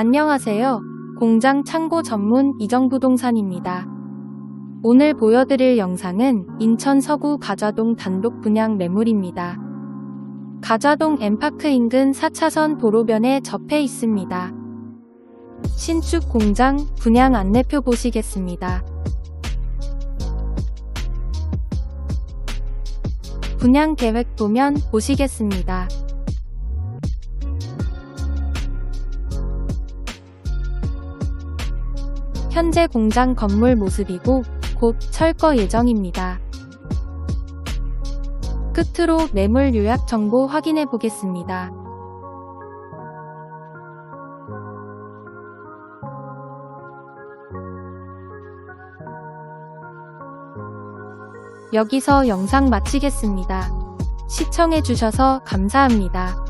안녕하세요. 공장 창고 전문 이정부동산입니다. 오늘 보여드릴 영상은 인천 서구 가좌동 단독 분양 매물입니다. 가좌동 엠파크 인근 4차선 도로변에 접해 있습니다. 신축 공장 분양 안내표 보시겠습니다. 분양 계획 도면 보시겠습니다. 현재 공장 건물 모습이고 곧 철거 예정입니다. 끝으로 매물 요약 정보 확인해 보겠습니다. 여기서 영상 마치겠습니다. 시청해 주셔서 감사합니다.